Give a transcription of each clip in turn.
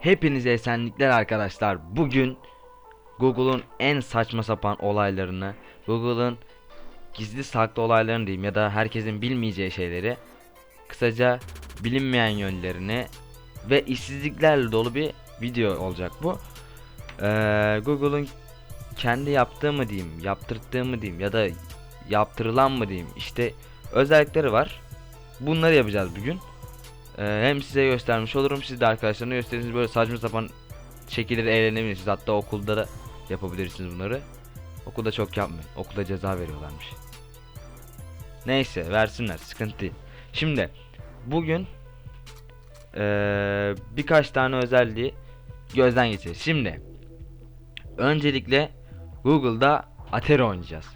Hepinize esenlikler arkadaşlar. Bugün Google'un en saçma sapan olaylarını, Google'ın gizli saklı olaylarını diyeyim ya da herkesin bilmeyeceği şeyleri, kısaca bilinmeyen yönlerini ve işsizliklerle dolu bir video olacak bu. Ee, Google'un kendi yaptığı mı diyeyim, yaptırttığı mı diyeyim ya da yaptırılan mı diyeyim işte özellikleri var. Bunları yapacağız bugün. Ee, hem size göstermiş olurum siz de arkadaşlarına gösterirsiniz. Böyle saçma sapan şekilleri eğlenebilirsiniz. Hatta okulda da yapabilirsiniz bunları. Okulda çok yapmayın. Okulda ceza veriyorlarmış. Neyse versinler. Sıkıntı değil. Şimdi bugün ee, birkaç tane özelliği gözden geçireceğiz. Şimdi öncelikle Google'da Atari oynayacağız.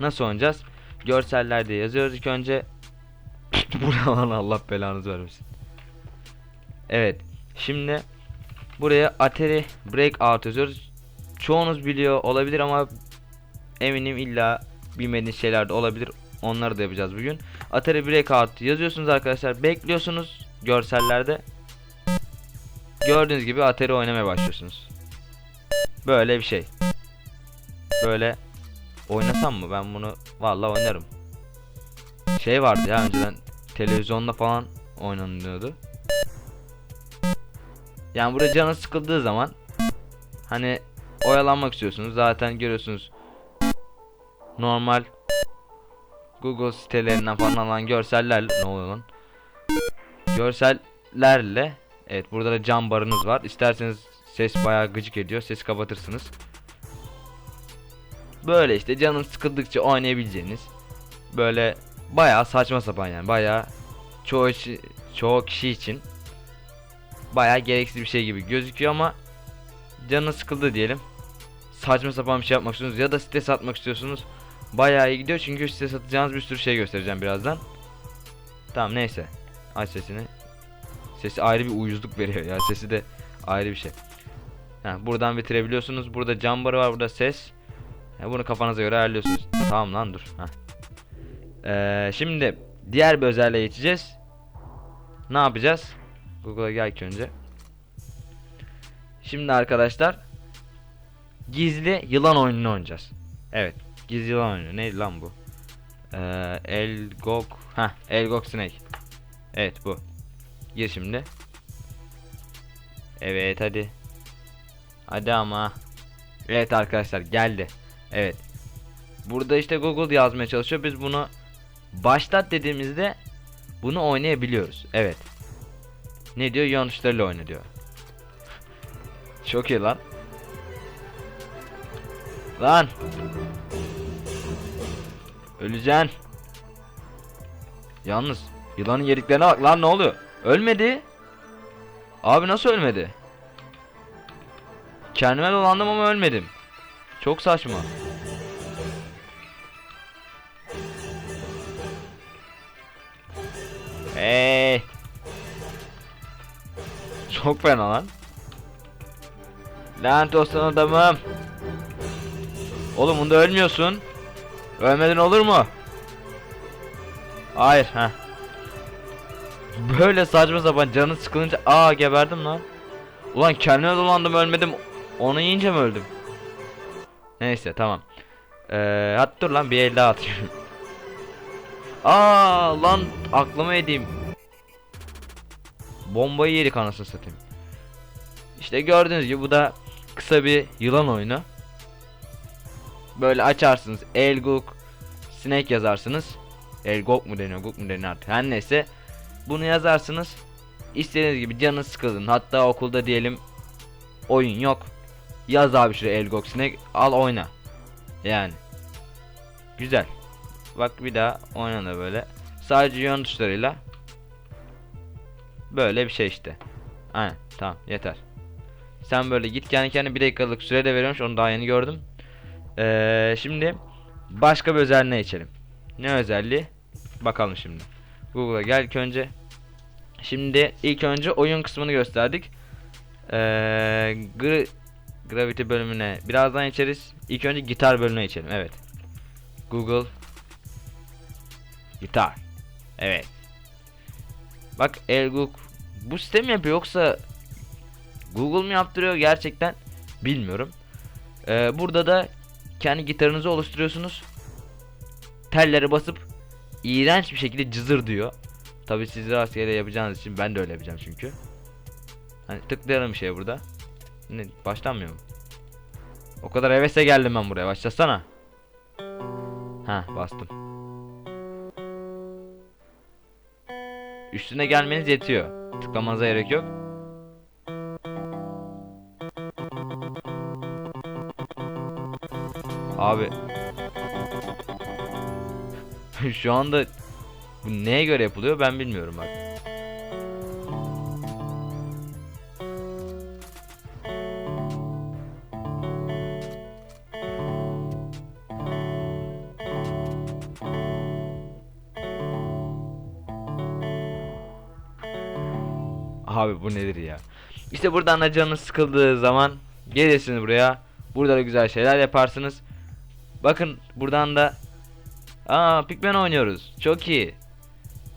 Nasıl oynayacağız? Görsellerde yazıyoruz ilk önce. Bu ne lan Allah belanızı vermesin Evet. Şimdi buraya Atari Breakout yazıyoruz. Çoğunuz biliyor olabilir ama eminim illa bilmediğiniz şeyler de olabilir. Onları da yapacağız bugün. Atari Breakout yazıyorsunuz arkadaşlar. Bekliyorsunuz görsellerde. Gördüğünüz gibi Atari oynamaya başlıyorsunuz. Böyle bir şey. Böyle oynasam mı? Ben bunu vallahi oynarım. Şey vardı ya önceden televizyonda falan oynanıyordu. Yani burada canı sıkıldığı zaman hani oyalanmak istiyorsunuz. Zaten görüyorsunuz normal Google sitelerinden falan alan görsellerle ne oluyor lan? Görsellerle evet burada da cam barınız var. İsterseniz ses bayağı gıcık ediyor. Sesi kapatırsınız. Böyle işte canın sıkıldıkça oynayabileceğiniz böyle bayağı saçma sapan yani bayağı çoğu çoğu kişi için bayağı gereksiz bir şey gibi gözüküyor ama canı sıkıldı diyelim. Saçma sapan bir şey yapmak istiyorsunuz ya da site satmak istiyorsunuz. Bayağı iyi gidiyor çünkü site satacağınız bir sürü şey göstereceğim birazdan. Tamam neyse. Aç sesini. Sesi ayrı bir uyuzluk veriyor ya. Sesi de ayrı bir şey. Ha, buradan bitirebiliyorsunuz. Burada cam barı var. Burada ses. Ha, bunu kafanıza göre ayarlıyorsunuz. Tamam lan dur. Ha. Ee, şimdi diğer bir özelliğe geçeceğiz. Ne yapacağız? Google'a gel ilk önce. Şimdi arkadaşlar gizli yılan oyununu oynayacağız. Evet, gizli yılan oyunu. Neydi lan bu? Ee, Elgok. Ha, Elgok Snake. Evet bu. Gir şimdi. Evet hadi. Hadi ama. Evet arkadaşlar geldi. Evet. Burada işte Google yazmaya çalışıyor. Biz bunu başlat dediğimizde bunu oynayabiliyoruz. Evet. Ne diyor? Yan tuşlarıyla oyna diyor. Çok iyi lan. Lan. Öleceksin. Yalnız yılanın yediklerine bak lan ne oluyor? Ölmedi. Abi nasıl ölmedi? Kendime dolandım ama ölmedim. Çok saçma. Hey. Çok fena lan. Lanet olsun adamım. Oğlum bunda ölmüyorsun. Ölmeden olur mu? Hayır ha. Böyle saçma sapan canı sıkılınca aa geberdim lan. Ulan kendime dolandım ölmedim. Onu yiyince mi öldüm? Neyse tamam. Ee, dur lan bir el daha atayım. aa lan aklıma edeyim. Bombayı yedik anasını satayım. İşte gördüğünüz gibi bu da kısa bir yılan oyunu. Böyle açarsınız Elguk Snake yazarsınız. Elgok mu deniyor, Guk mu deniyor artık. Her neyse. Bunu yazarsınız. İstediğiniz gibi canınız sıkıldın. Hatta okulda diyelim oyun yok. Yaz abi şuraya Elgok Snake al oyna. Yani. Güzel. Bak bir daha oyna da böyle. Sadece yön tuşlarıyla. Böyle bir şey işte. Aynen tamam yeter. Sen böyle git kendi kendine bir dakikalık süre de veriyormuş onu daha yeni gördüm. Ee, şimdi başka bir özelliğine geçelim. Ne özelliği? Bakalım şimdi. Google'a gel ilk önce. Şimdi ilk önce oyun kısmını gösterdik. Ee, Gra- Gravity bölümüne birazdan geçeriz. İlk önce gitar bölümüne geçelim. Evet. Google Gitar. Evet. Bak Elguk bu sistem yapıyor yoksa Google mu yaptırıyor gerçekten bilmiyorum. Ee, burada da kendi gitarınızı oluşturuyorsunuz. Telleri basıp iğrenç bir şekilde cızır diyor. Tabi siz rastgele yapacağınız için ben de öyle yapacağım çünkü. Hani tıklayalım bir şey burada. Ne başlanmıyor mu? O kadar hevesle geldim ben buraya. Başlasana. Ha bastım. Üstüne gelmeniz yetiyor. Tıklamanıza gerek yok. Abi. Şu anda bu neye göre yapılıyor ben bilmiyorum bak. Abi bu nedir ya? İşte buradan da canınız sıkıldığı zaman gelirsiniz buraya. Burada da güzel şeyler yaparsınız. Bakın buradan da Aa Pikmin oynuyoruz. Çok iyi.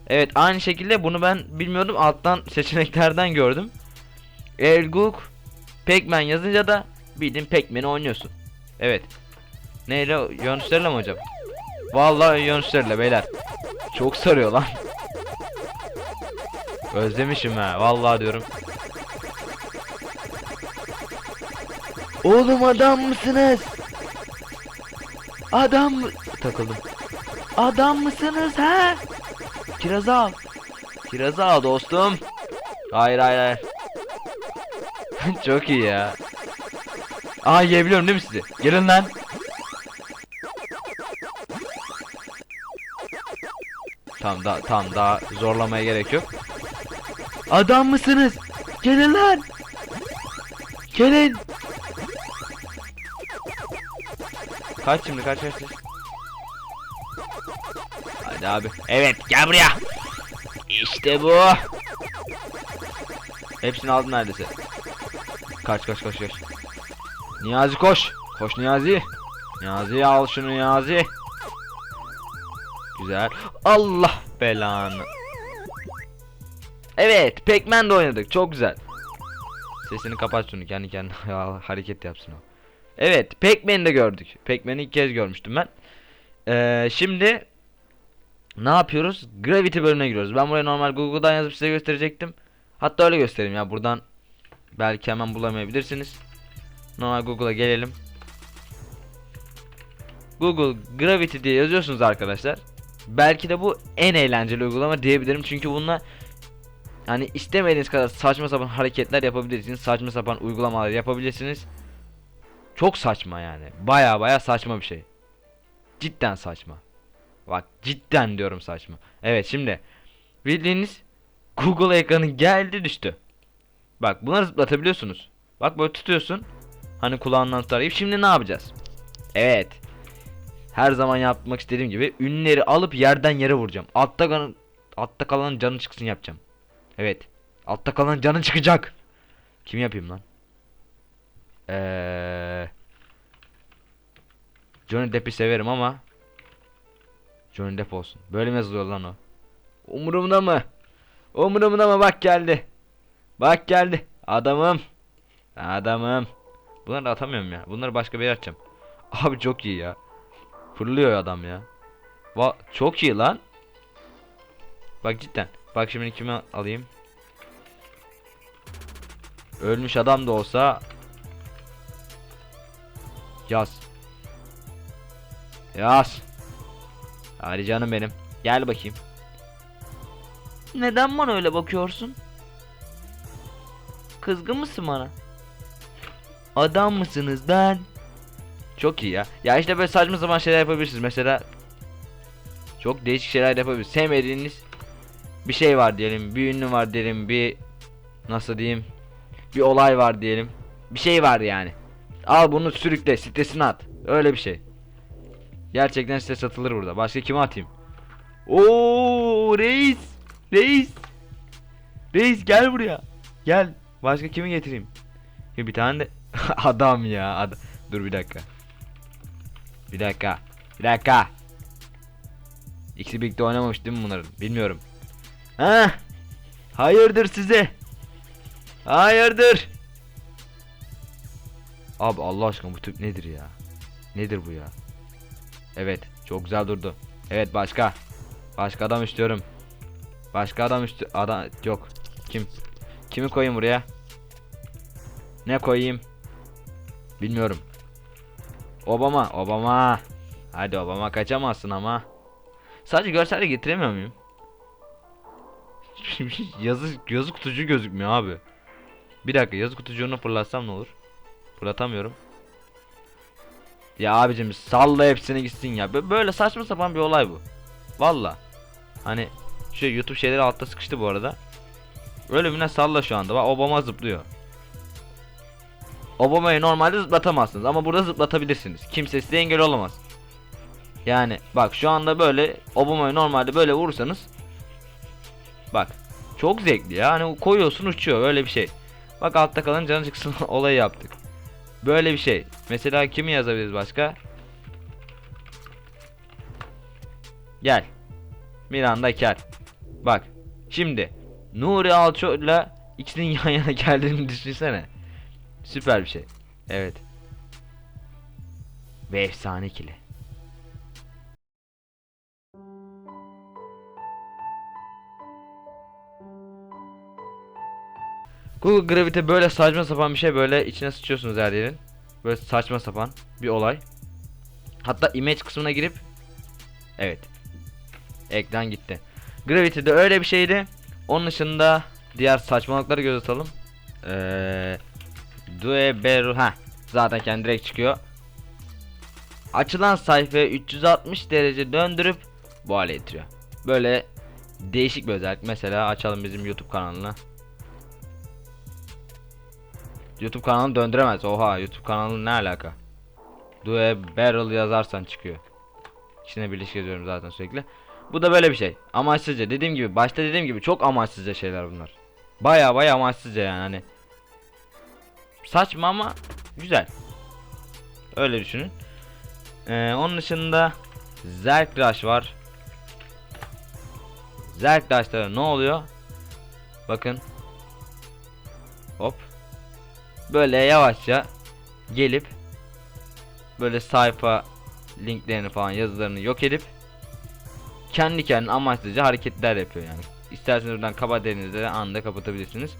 Evet aynı şekilde bunu ben bilmiyordum alttan seçeneklerden gördüm. Elguk Pac-Man yazınca da bildiğin Pac-Man'i oynuyorsun. Evet. Neyle? Yönüşlerle mi hocam? Vallahi yönüşlerle beyler. Çok sarıyor lan. Özlemişim ha vallahi diyorum. Oğlum adam mısınız? Adam mı? Takıldım. Adam mısınız ha? Kirazı al. Kirazı al dostum. Hayır hayır hayır. Çok iyi ya. Aa yiyebiliyorum değil mi sizi? Gelin lan. Tamam daha tamam daha zorlamaya gerek yok. Adam mısınız? Gelin lan. Gelin. Kaç şimdi kaç kaç. Hadi abi. Evet gel buraya. İşte bu. Hepsini aldın neredeyse. Kaç kaç kaç kaç. Niyazi koş. Koş Niyazi. Niyazi al şunu Niyazi. Güzel. Allah belanı. Evet, Pac-Man de oynadık. Çok güzel. Sesini kapat şunu kendi kendine hareket yapsın o. Evet, Pac-Man'i de gördük. Pac-Man'i ilk kez görmüştüm ben. Ee, şimdi ne yapıyoruz? Gravity bölümüne giriyoruz. Ben buraya normal Google'dan yazıp size gösterecektim. Hatta öyle göstereyim ya. Buradan belki hemen bulamayabilirsiniz. Normal Google'a gelelim. Google Gravity diye yazıyorsunuz arkadaşlar. Belki de bu en eğlenceli uygulama diyebilirim. Çünkü bununla hani istemediğiniz kadar saçma sapan hareketler yapabilirsiniz. Saçma sapan uygulamalar yapabilirsiniz. Çok saçma yani. Baya baya saçma bir şey. Cidden saçma. Bak cidden diyorum saçma. Evet şimdi bildiğiniz Google ekranı geldi düştü. Bak bunları zıplatabiliyorsunuz. Bak böyle tutuyorsun. Hani kulağından tarayıp şimdi ne yapacağız? Evet. Her zaman yapmak istediğim gibi ünleri alıp yerden yere vuracağım. Altta altta kalan canı çıksın yapacağım. Evet. Altta kalan canın çıkacak. Kim yapayım lan? Eee Johnny Depp'i severim ama Johnny Depp olsun. Böyle mi yazılıyor lan o? Umurumda mı? Umurumda mı? Bak geldi. Bak geldi. Adamım. Adamım. Bunları da atamıyorum ya. Bunları başka bir yere atacağım. Abi çok iyi ya. Fırlıyor adam ya. Va çok iyi lan. Bak cidden. Bak şimdi kimi alayım? Ölmüş adam da olsa Yaz. Yaz. Hadi canım benim. Gel bakayım. Neden bana öyle bakıyorsun? Kızgın mısın bana? Adam mısınız ben? Çok iyi ya. Ya işte böyle saçma sapan şeyler yapabilirsiniz. Mesela çok değişik şeyler yapabilirsiniz. Sevmediğiniz bir şey var diyelim. Bir ünlü var diyelim. Bir nasıl diyeyim? Bir olay var diyelim. Bir şey var yani. Al bunu sürükle sitesine at. Öyle bir şey. Gerçekten site satılır burada. Başka kime atayım? Oo reis. Reis. Reis gel buraya. Gel. Başka kimi getireyim? Bir tane de adam ya. Ad Dur bir dakika. Bir dakika. Bir dakika. İkisi birlikte oynamamış değil mi bunların? Bilmiyorum. Ha? Hayırdır size? Hayırdır? Abi Allah aşkına bu tip nedir ya? Nedir bu ya? Evet çok güzel durdu. Evet başka. Başka adam istiyorum. Başka adam isti adam yok. Kim? Kimi koyayım buraya? Ne koyayım? Bilmiyorum. Obama, Obama. Hadi Obama kaçamazsın ama. Sadece görselde getiremiyor muyum? yazı yazı kutucu gözükmüyor abi. Bir dakika yazı kutucuğunu fırlatsam ne olur? Fırlatamıyorum. Ya abicim salla hepsini gitsin ya. Bö- Böyle saçma sapan bir olay bu. Valla. Hani şu YouTube şeyleri altta sıkıştı bu arada. Ölümüne salla şu anda. Bak Obama zıplıyor. Obama'yı normalde zıplatamazsınız ama burada zıplatabilirsiniz. Kimse size engel olamaz. Yani bak şu anda böyle Obama'yı normalde böyle vurursanız Bak çok zevkli ya. Hani koyuyorsun uçuyor öyle bir şey. Bak altta kalan canı çıksın olayı yaptık. Böyle bir şey. Mesela kimi yazabiliriz başka? Gel. Miranda Ker. Bak. Şimdi Nuri Alço ile ikisinin yan yana geldiğini düşünsene. Süper bir şey. Evet. Ve efsane ikili. Google Gravity böyle saçma sapan bir şey böyle içine sıçıyorsunuz her yerin. Böyle saçma sapan bir olay. Hatta image kısmına girip Evet. Ekran gitti. Gravity de öyle bir şeydi. Onun dışında diğer saçmalıkları göz atalım. Eee Due Beru ha zaten kendi direkt çıkıyor. Açılan sayfayı 360 derece döndürüp bu hale getiriyor. Böyle değişik bir özellik. Mesela açalım bizim YouTube kanalını. YouTube kanalını döndüremez. Oha YouTube kanalı ne alaka? Due Barrel yazarsan çıkıyor. İçine birleşik yazıyorum zaten sürekli. Bu da böyle bir şey. Amaçsızca. Dediğim gibi başta dediğim gibi çok amaçsızca şeyler bunlar. Baya baya amaçsızca yani hani. Saçma ama güzel. Öyle düşünün. Ee, onun dışında Zerk Rush var. Zerk Rush'ta ne oluyor? Bakın. Hop. Böyle yavaşça gelip böyle sayfa linklerini falan yazılarını yok edip kendi kendine amaçlıca hareketler yapıyor yani. İsterseniz buradan kaba derinizde anında kapatabilirsiniz.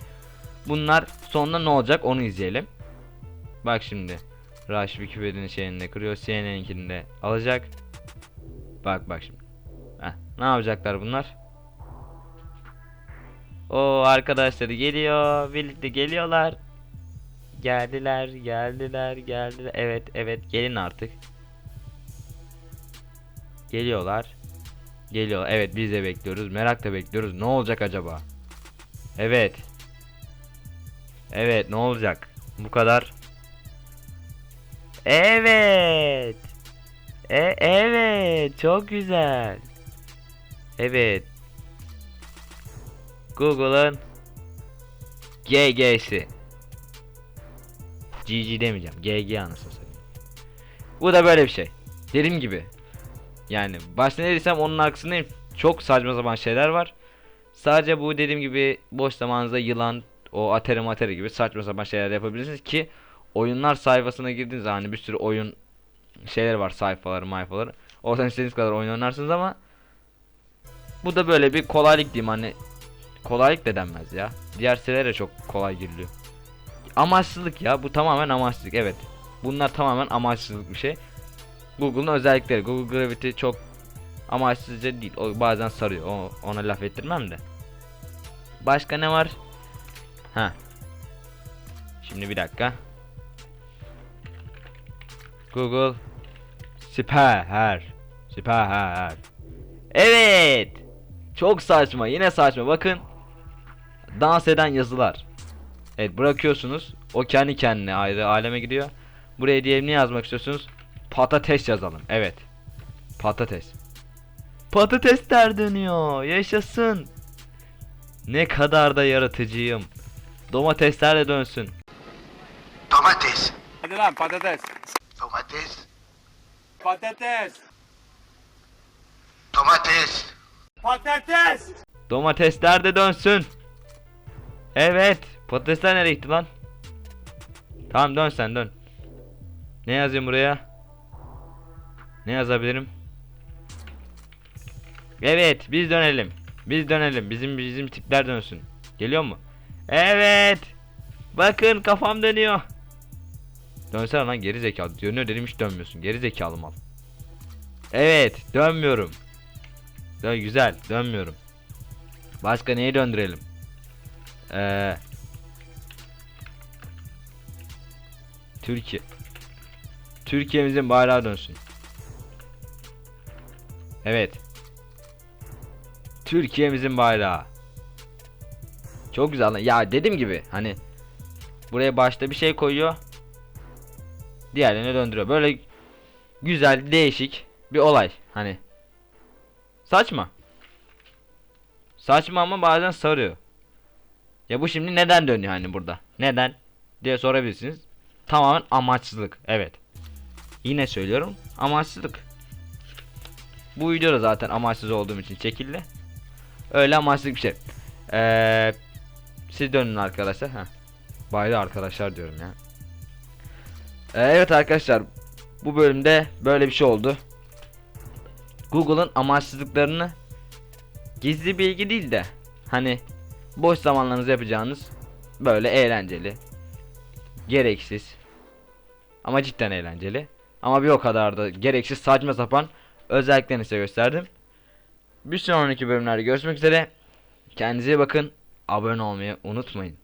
Bunlar sonunda ne olacak onu izleyelim. Bak şimdi. Rush Wikipedia'nın şeyini kırıyor. CNN'inkini de alacak. Bak bak şimdi. Heh, ne yapacaklar bunlar? O arkadaşları geliyor. Birlikte geliyorlar. Geldiler, geldiler, geldiler. Evet, evet, gelin artık. Geliyorlar. Geliyor. Evet, biz de bekliyoruz. Merakla bekliyoruz. Ne olacak acaba? Evet. Evet, ne olacak? Bu kadar. Evet. E evet, çok güzel. Evet. Google'ın GG'si. GG demeyeceğim. GG anasını satayım. Bu da böyle bir şey. Dediğim gibi. Yani başta ne desem onun arkasındayım. Çok saçma sapan şeyler var. Sadece bu dediğim gibi boş zamanınızda yılan, o atari materi gibi saçma sapan şeyler yapabilirsiniz ki oyunlar sayfasına girdiğiniz zaman hani bir sürü oyun şeyler var sayfaları mayfaları. Oradan istediğiniz kadar oyun oynarsınız ama bu da böyle bir kolaylık diyeyim hani kolaylık da denmez ya. Diğer sitelere çok kolay giriliyor. Amaçsızlık ya bu tamamen amaçsızlık evet. Bunlar tamamen amaçsızlık bir şey. Google'ın özellikleri. Google Gravity çok amaçsızca değil. O bazen sarıyor. O, ona laf ettirmem de. Başka ne var? Ha. Şimdi bir dakika. Google Siper. Siper. Evet. Çok saçma. Yine saçma. Bakın. Dans eden yazılar. Evet bırakıyorsunuz. O kendi kendine ayrı aleme gidiyor. Buraya diyelim ne yazmak istiyorsunuz? Patates yazalım. Evet. Patates. Patatesler dönüyor. Yaşasın. Ne kadar da yaratıcıyım. Domatesler de dönsün. Domates. Hadi lan patates. Domates. Patates. Domates. Patates. Domatesler de dönsün. Evet. Patatesler nereye gitti lan? Tamam dön sen dön. Ne yazayım buraya? Ne yazabilirim? Evet, biz dönelim. Biz dönelim. Bizim bizim tipler dönsün. Geliyor mu? Evet. Bakın kafam dönüyor. Dönsene lan geri zekalı. Dönüyor dedim hiç dönmüyorsun. Geri zekalı mal. Evet, dönmüyorum. Dön güzel, dönmüyorum. Başka neyi döndürelim? Ee, Türkiye. Türkiye'mizin bayrağı dönsün. Evet. Türkiye'mizin bayrağı. Çok güzel. Ya dediğim gibi hani buraya başta bir şey koyuyor. Diğerlerine döndürüyor. Böyle güzel, değişik bir olay. Hani saçma. Saçma ama bazen sarıyor. Ya bu şimdi neden dönüyor hani burada? Neden? diye sorabilirsiniz. Tamamen amaçsızlık. Evet. Yine söylüyorum. Amaçsızlık. Bu video da zaten amaçsız olduğum için çekildi. Öyle amaçsız bir şey. Ee, siz dönün arkadaşlar. Heh. Bayrağı arkadaşlar diyorum ya. Ee, evet arkadaşlar. Bu bölümde böyle bir şey oldu. Google'ın amaçsızlıklarını gizli bilgi değil de hani boş zamanlarınızda yapacağınız böyle eğlenceli, gereksiz ama cidden eğlenceli ama bir o kadar da gereksiz saçma sapan özelliklerini size gösterdim. Bir sonraki bölümlerde görüşmek üzere. Kendinize bakın. Abone olmayı unutmayın.